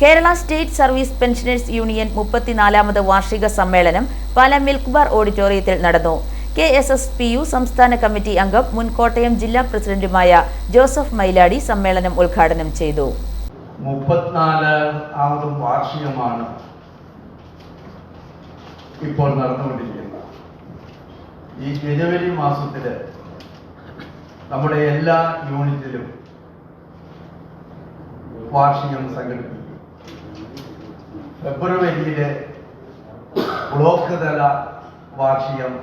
Kerala state service pensioners union മുപ്പത്തിനാലാമത് വാർഷിക സമ്മേളനം Pala milk bar ഓഡിറ്റോറിയത്തിൽ നടന്നു. K S S P U സംസ്ഥാന കമ്മിറ്റി അംഗം മുൻകോട്ടയം ജില്ലാ പ്രസിഡന്റുമായ ജോസഫ് മൈലാടി സമ്മേളനം ഉദ്ഘാടനം ചെയ്തു. വാർഷികമാണ് ഇപ്പോൾ നടന്നുകൊണ്ടിരിക്കുന്നത്. ഈ ജനുവരി മാസത്തിൽ നമ്മുടെ എല്ലാ യൂണിറ്റിലും വാർഷികം സംഘടിപ്പിക്കും. ഫെബ്രുവരിയിലെ ബ്ലോക്ക് തല വാർഷികം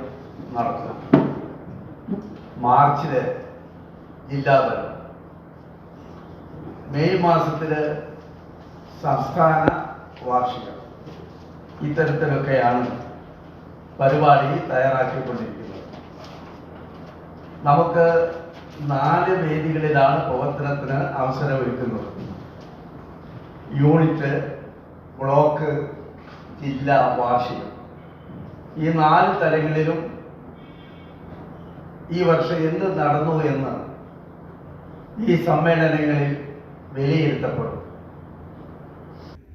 നടത്തും മാർച്ചിൽ ജില്ലാതലം മെയ് മാസത്തിൽ സംസ്ഥാന വാർഷികം. ഇത്തരത്തിലൊക്കെയാണ് പരിപാടി തയ്യാറാക്കിക്കൊണ്ടിരിക്കുന്നത്. നമുക്ക് നാല് വേദികളിലാണ് പ്രവർത്തനത്തിന് അവസരമൊരുക്കുന്നത്. യൂണിറ്റ് ബ്ലോക്ക് ജില്ല വാർഷികം ഈ നാല് തലങ്ങളിലും ഈ വർഷം എന്ത് നടന്നു എന്ന് ഈ സമ്മേളനങ്ങളിൽ വിലയിരുത്തപ്പെടും.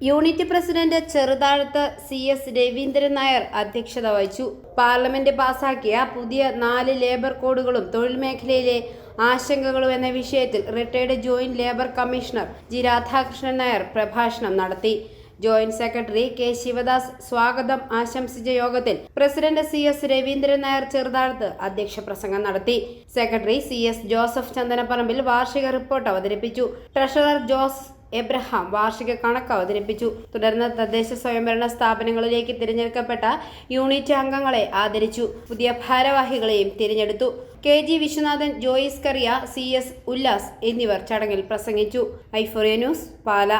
Unit president ചെറുതാഴത്ത് C S Raveendran Nair അധ്യക്ഷത വഹിച്ചു. പാർലമെന്റ് പാസാക്കിയ പുതിയ നാല് ലേബർ കോഡുകളും തൊഴിൽ മേഖലയിലെ ആശങ്കകളും എന്ന വിഷയത്തിൽ retired joint labour commissioner G Radhakrishnan Nair പ്രഭാഷണം നടത്തി. ജോയിന്റ് സെക്രട്ടറി കെ ശിവദാസ് സ്വാഗതം ആശംസിച്ച യോഗത്തിൽ president C S Raveendran Nair ചെറുതാഴത്ത് അധ്യക്ഷ പ്രസംഗം നടത്തി. സെക്രട്ടറി സി എസ് ജോസഫ് ചന്ദനപ്പറമ്പിൽ വാർഷിക റിപ്പോർട്ട് അവതരിപ്പിച്ചു. ട്രഷറർ ജോസ് എബ്രഹാം വാർഷിക കണക്ക് അവതരിപ്പിച്ചു. തുടർന്ന് തദ്ദേശ സ്വയംഭരണ സ്ഥാപനങ്ങളിലേക്ക് തിരഞ്ഞെടുക്കപ്പെട്ട യൂണിറ്റ് അംഗങ്ങളെ ആദരിച്ചു. പുതിയ ഭാരവാഹികളെയും തിരഞ്ഞെടുത്തു. കെ ജി വിശ്വനാഥൻ ജോയിസ് കറിയ സി എസ് ഉല്ലാസ് എന്നിവർ ചടങ്ങിൽ പ്രസംഗിച്ചു. ഐഫോറിയ ന്യൂസ് പാല.